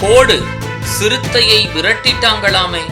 கோடு சிறுத்தையை விரட்டிட்டாங்களாமே.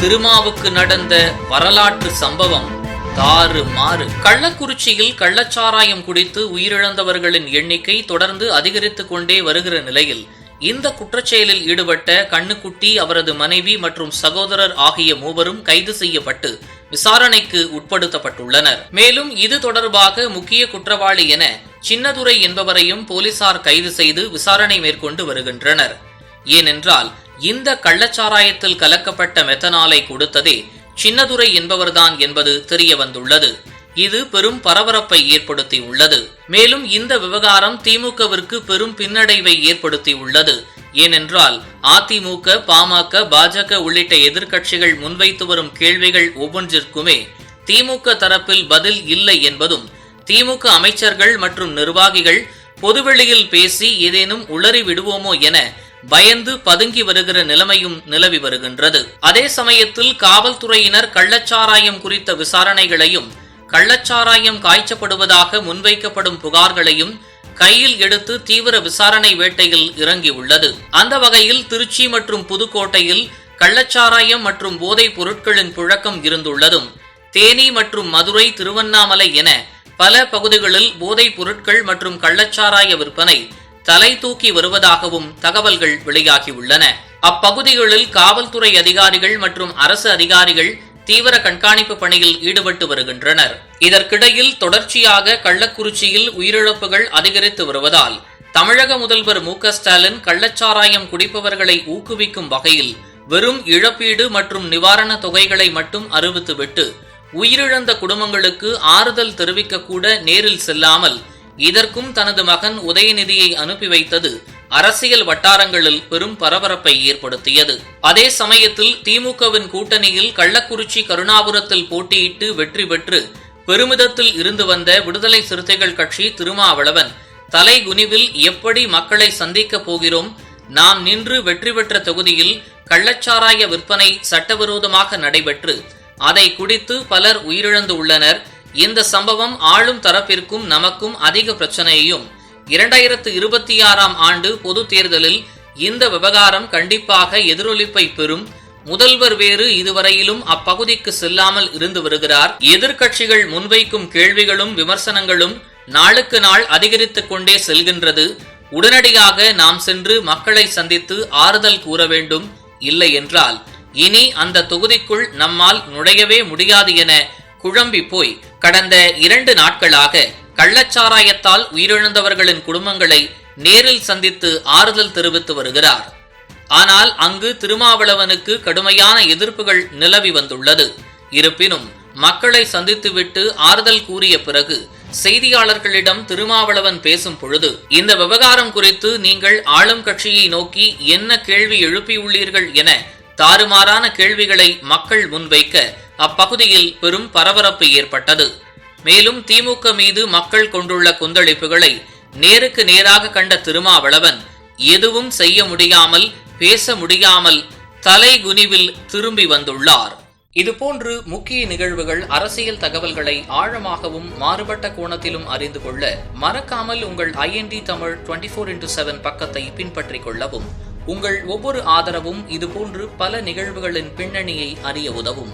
திருமாவுக்கு நடந்த வரலாற்று சம்பவம் தாறு மாறு. கள்ளக்குறிச்சியில் கள்ளச்சாராயம் குடித்து உயிரிழந்தவர்களின் எண்ணிக்கை தொடர்ந்து அதிகரித்து கொண்டே வருகிற நிலையில் இந்த குற்றச்செயலில் ஈடுபட்ட கண்ணுக்குட்டி அவரது மனைவி மற்றும் சகோதரர் ஆகிய மூவரும் கைது செய்யப்பட்டு விசாரணைக்கு உட்படுத்தப்பட்டுள்ளனர். மேலும் இது தொடர்பாக முக்கிய குற்றவாளி என சின்னதுரை என்பவரையும் போலீசார் கைது செய்து விசாரணை மேற்கொண்டு வருகின்றனர். ஏனென்றால் இந்த கள்ளச்சாராயத்தில் கலக்கப்பட்ட மெத்தனாலை கொடுத்ததே சின்னதுரை என்பவர்தான் என்பது தெரிய வந்துள்ளது. இது பெரும் பரபரப்பை ஏற்படுத்தி உள்ளது. மேலும் இந்த விவகாரம் திமுகவிற்கு பெரும் பின்னடைவை ஏற்படுத்தி உள்ளது. ஏனென்றால் அதிமுக பாமக பாஜக உள்ளிட்ட எதிர்க்கட்சிகள் முன்வைத்து வரும் கேள்விகள் ஒவ்வொன்றிற்குமே திமுக தரப்பில் பதில் இல்லை என்பதும் திமுக அமைச்சர்கள் மற்றும் நிர்வாகிகள் பொதுவெளியில் பேசி ஏதேனும் உளறி விடுவோமோ என பயந்து பதுங்கி வருகிற நிலைமையும் நிலவி வருகின்றது. அதே சமயத்தில் காவல்துறையினர் கள்ளச்சாராயம் குறித்த விசாரணைகளையும் கள்ளச்சாராயம் காய்ச்சப்படுவதாக முன்வைக்கப்படும் புகார்களையும் கையில் எடுத்து தீவிர விசாரணை வேட்டையில் இறங்கியுள்ளது. அந்த வகையில் திருச்சி மற்றும் புதுக்கோட்டையில் கள்ளச்சாராயம் மற்றும் போதைப் பொருட்களின் புழக்கம் இருந்துள்ளதும் தேனி மற்றும் மதுரை திருவண்ணாமலை என பல பகுதிகளில் போதைப் பொருட்கள் மற்றும் கள்ளச்சாராய விற்பனை தலை தூக்கி வருவதாகவும் தகவல்கள் வெளியாகியுள்ளன. அப்பகுதிகளில் காவல்துறை அதிகாரிகள் மற்றும் அரசு அதிகாரிகள் தீவிர கண்காணிப்பு பணியில் ஈடுபட்டு வருகின்றனர். இதற்கிடையில் தொடர்ச்சியாக கள்ளக்குறிச்சியில் உயிரிழப்புகள் அதிகரித்து வருவதால் தமிழக முதல்வர் மு க ஸ்டாலின் கள்ளச்சாராயம் குடிப்பவர்களை ஊக்குவிக்கும் வகையில் வெறும் இழப்பீடு மற்றும் நிவாரண தொகைகளை மட்டும் அறிவித்துவிட்டு உயிரிழந்த குடும்பங்களுக்கு ஆறுதல் தெரிவிக்க கூட நேரில் செல்லாமல் இதற்கும் தனது மகன் உதயநிதியை அனுப்பி வைத்தது அரசியல் வட்டாரங்களில் பெரும் பரபரப்பை ஏற்படுத்தியது. அதே சமயத்தில் திமுகவின் கூட்டணியில் கள்ளக்குறிச்சி கருணாபுரத்தில் போட்டியிட்டு வெற்றி பெற்று பெருமிதத்தில் இருந்து வந்த விடுதலை சிறுத்தைகள் கட்சி திருமாவளவன் தலை குனிவில் எப்படி மக்களை சந்திக்கப் போகிறோம்? நாம் நின்று வெற்றி பெற்ற தொகுதியில் கள்ளச்சாராய விற்பனை சட்டவிரோதமாக நடைபெற்று அதை குடித்து பலர் உயிரிழந்து உள்ளனர். இந்த சம்பவம் ஆளும் தரப்பிற்கும் நமக்கும் அதிக பிரச்சனையையும். இரண்டாயிரத்து இருபத்தி ஆறாம் ஆண்டு பொது தேர்தலில் இந்த விவகாரம் கண்டிப்பாக எதிரொலிப்பை பெறும். முதல்வர் வேறு இதுவரையிலும் அப்பகுதிக்கு செல்லாமல் இருந்து வருகிறார். எதிர்கட்சிகள் முன்வைக்கும் கேள்விகளும் விமர்சனங்களும் நாளுக்கு நாள் அதிகரித்துக் கொண்டே செல்கின்றது. உடனடியாக நாம் சென்று மக்களை சந்தித்து ஆறுதல் கூற வேண்டும். இல்லை என்றால் இனி அந்த தொகுதிக்குள் நம்மால் நுழையவே முடியாது என குழம்பி போய் கடந்த இரண்டு நாட்களாக கள்ளச்சாராயத்தால் உயிரிழந்தவர்களின் குடும்பங்களை நேரில் சந்தித்து ஆறுதல் தெரிவித்து வருகிறார். ஆனால் அங்கு திருமாவளவனுக்கு கடுமையான எதிர்ப்புகள் நிலவி வந்துள்ளது. இருப்பினும் மக்களை சந்தித்துவிட்டு ஆறுதல் கூறிய பிறகு செய்தியாளர்களிடம் திருமாவளவன் பேசும் பொழுது இந்த விவகாரம் குறித்து நீங்கள் ஆளும் கட்சியை நோக்கி என்ன கேள்வி எழுப்பியுள்ளீர்கள் என தாறுமாறான கேள்விகளை மக்கள் முன்வைக்க அப்பகுதியில் பெரும் பரபரப்பு ஏற்பட்டது. மேலும் திமுக மீது மக்கள் கொண்டுள்ள கொந்தளிப்புகளை நேருக்கு நேராக கண்ட திருமாவளவன் எதுவும் செய்ய முடியாமல் பேச முடியாமல் தலை குனிவில் திரும்பி வந்துள்ளார். இதுபோன்று முக்கிய நிகழ்வுகள் அரசியல் தகவல்களை ஆழமாகவும் மாறுபட்ட கோணத்திலும் அறிந்து கொள்ள மறக்காமல் உங்கள் IND Tamil twenty four into seven பக்கத்தை பின்பற்றிக் கொள்ளவும். உங்கள் ஒவ்வொரு ஆதரவும் இதுபோன்று பல நிகழ்வுகளின் பின்னணியை அறிய உதவும்.